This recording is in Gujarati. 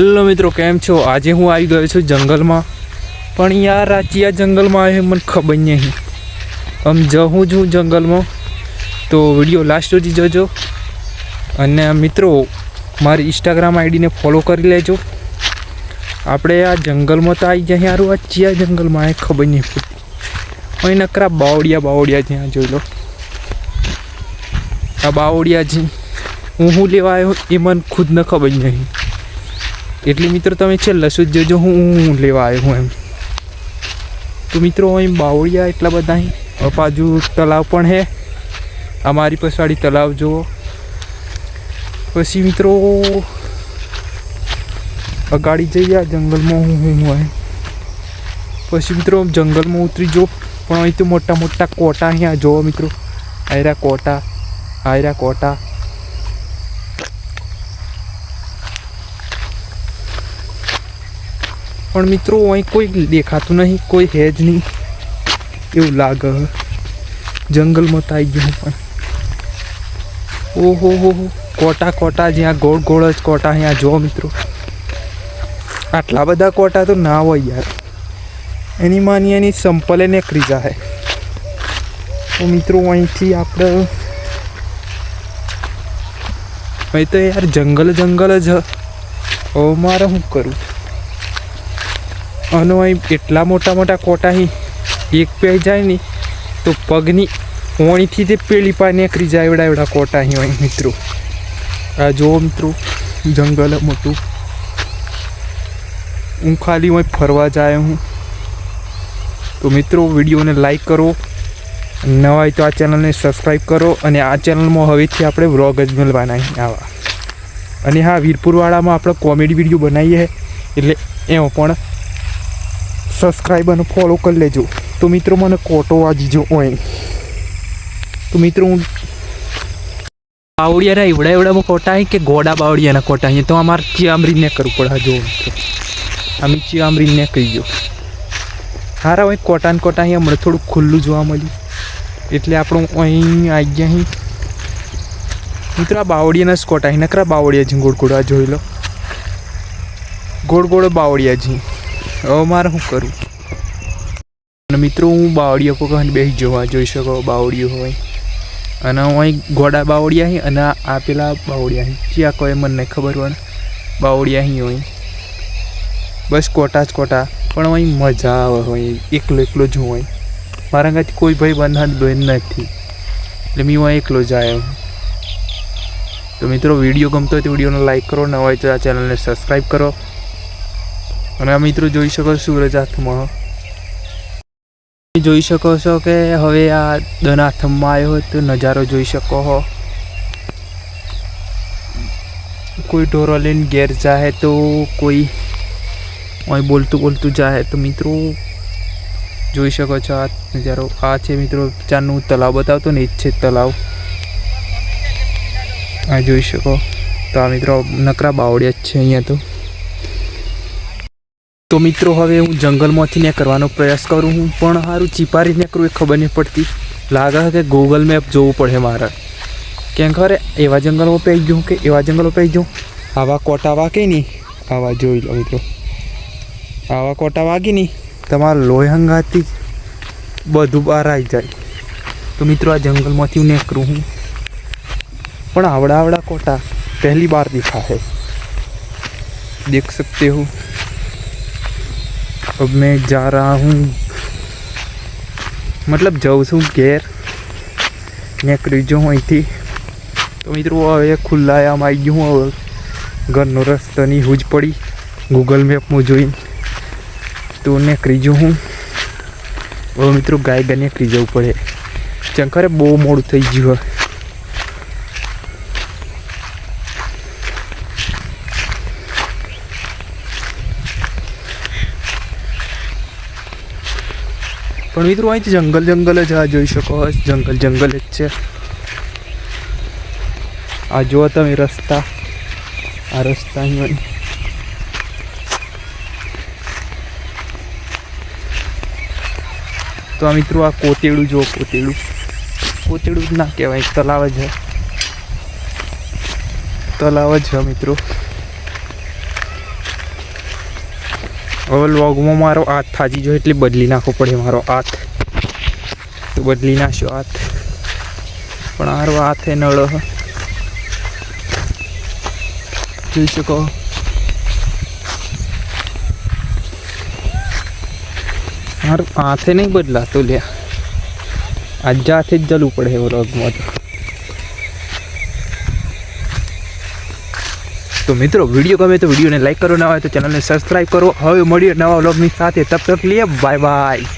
હેલો મિત્રો, કેમ છો? આજે હું આવી ગયો છું જંગલમાં. પણ યાર આ જંગલમાં આવ્યો, મને ખબર નહીં. આમ જઉં છું જંગલમાં. તો વીડિયો લાસ્ટ સુધી જોજો. અને મિત્રો, મારી ઇન્સ્ટાગ્રામ આઈડીને ફોલો કરી લેજો. આપણે આ જંગલમાં તો આવી જાય યાર આ ચિયા જંગલમાં આવે ખબર નહીં પડતી અહીં નકરા બાવડિયા બાવડિયા જ્યાં જોઈ લો. આ બાવડિયા છે હું હું લેવા આવ્યો એ મને ખુદને ખબર નહીં. એટલે મિત્રો, તમે છેલ્લે સુધી જોજો, હું લેવા આવ્યો હું એમ. તો મિત્રો, અહીં બાવળિયા એટલા બધા બાજુ તલાવ પણ હે અમારી પછાડી તલાવ જુઓ. પછી મિત્રો, અગાડી જઈએ આ જંગલમાં હું હું હોય પછી મિત્રો જંગલમાં ઉતરી જો. પણ અહીં તો મોટા મોટા કોટા અહીંયા જોવો મિત્રો. આયરા કોટા આયરા કોટા. પણ મિત્રો, અહીં કોઈ દેખાતું નહીં, કોઈ હે જ નહીં. એવું લાગે જંગલમાં તો આવી ગયું પણ. ઓહો, હો હો. કોટા કોટા જ્યાં ગોળ ગોળ જ કોટા અહીંયા જો મિત્રો. આટલા બધા કોટા તો ના હોય યાર. એની માની એની સંપલે નીકળી જાય તો મિત્રો, અહીંથી આપણે અહીં તો યાર જંગલ જંગલ જ હવે મારે શું કરું? અને અહીં એટલા મોટા મોટા કોટા અહીં એક પે જાય ને, તો પગની ઓણીથી તે પેલી પા નીકળી જાય એવડા એવડા કોટા અહીં હોય મિત્રો. આ જુઓ મિત્રો, જંગલ મોટું. હું ખાલી હોય ફરવા જાય હું. તો મિત્રો, વિડીયોને લાઈક કરો. નવા હોય તો આ ચેનલને સબસ્ક્રાઈબ કરો અને આ ચેનલમાં હવેથી આપણે વ્લોગ જ મળવાના આવા. અને હા, વીરપુરવાળામાં આપણે કોમેડી વીડિયો બનાવીએ એટલે એમાં પણ સબસ્ક્રાઈબ અને ફોલો કરી લેજો. તો મિત્રો, મને કોટો વાજીજો હોય તો મિત્રો, હું બાવળિયાના એવડા એવડામાં કોટા અહીં કે ગોડા બાવળિયાના કોટા અહીં તો અમારે ચિયામરીને કરવું પડે. જો અમે ચિયામરીને કહી ગયો હારા હોય કોટા કોટા અહીં હમણાં થોડું ખુલ્લું જોવા મળ્યું. એટલે આપણું અહીં આવી ગયા અહીં મિત્રો, આ બાવળિયાના જ કોટા અહીં નકરા બાવળિયા છે ગોળ ગોળ. જોઈ લો. ગોળ ગોળ બાવળિયા છે હવે મારે શું કરું? અને મિત્રો, હું બાવળીઓ કોકને બેસી જોવા જોઈ શકો બાવળીઓ હોય. અને હું અહીં ગોડા બાવળિયા અહીં અને આ પેલા બાવળિયા અહીં ક્યાં કોઈ મને નહીં ખબર ને, બાવળિયા અહીં હોય. બસ કોટા જ કોટા. પણ અહીં મજા આવે હોય, એકલો એકલો જ હોય મારા કાંઈ કોઈ ભાઈ બંધન બેન નથી. એટલે મેં હું એકલો જ આવ્યો તો મિત્રો, વીડિયો ગમતો હોય તો વિડીયોને લાઇક કરો ન હોય તો આ ચેનલને સબસ્ક્રાઈબ કરો. અને આ મિત્રો જોઈ શકો છો સૂરજ હાથમાં જોઈ શકો છો કે હવે આ દન હાથમાં આવ્યો તો નજારો જોઈ શકો હો. કોઈ ઢોરો લઈને ઘેર જાહે તો કોઈ અહીં બોલતું બોલતું જાહે તો મિત્રો જોઈ શકો છો આ નજારો. આ છે મિત્રો ચારનું તલાવ બતાવતો ને એ જ છે તલાવ આ જોઈ શકો. તો આ મિત્રો નકરા બાવળિયા જ છે અહીંયા તો. તો મિત્રો, હવે હું જંગલમાંથી ને કરવાનો પ્રયાસ કરું હું પણ સારું ચીપારી ને કરું એ ખબર નહીં પડતી. લાગે છે કે ગૂગલ મેપ જોવું પડે મારે. કેમ ખરે, એવા જંગલો પહી ગયું કે એવા જંગલો પહી ગયું? આવા કોટા વાગે નહીં? આવા જોઈ લો મિત્રો. આવા કોટા વાગી નહીં? તમારા લોહંગાથી બધું બહાર આવી જાય. તો મિત્રો, આ જંગલમાંથી હું નેકરું હું પણ આવડા આવડા કોટા પહેલી બાર દેખાશે. દેખ સકતે હું. अब मैं जा रहा हूँ મતલબ જાઉં છું ઘેર નીકળી જાઉં અહીંથી તો મિત્રો હવે ખુલ્લા આમ આવી ગયું હું હવે ઘરનો રસ્તાની હૂજ પડી ગૂગલ મેપમાં જોઈને તો નીકળી જાઉં હું હવે મિત્રો ગાય ગાય નીકળી જવું પડે ચંખરે બહુ મોડું થઈ ગયું પણ મિત્રો અહીંથી જંગલ જંગલ જ આ જોઈ શકો જંગલ જંગલ જ છે. આ જુઓ તમે રસ્તા. આ રસ્તા અહીં તો આ મિત્રો આ કોતેડું જુઓ, કોતેડું. કોતેડું જ ના કહેવાય, તલાવ જ તલાવ જ છે મિત્રો. હવે લોગમાં મારો હાથ થાજી જો એટલે બદલી નાખવો પડે મારો હાથ. તો બદલી નાખ્યો હાથ. પણ મારો હાથ નળો જોઈ શકો મારું હાથે નહીં બદલાતું લ્યા. આજે હાથે જ જલવું પડે વ્લોગમાં તો. તો મિત્રો, વીડિયો ગમે તો વિડીયોને લાઈક કરો ના હોય તો ચેનલને સબસ્ક્રાઈબ કરો. હવે મળીએ નવા વ્લોગની સાથે. તબ તક લઈએ બાય બાય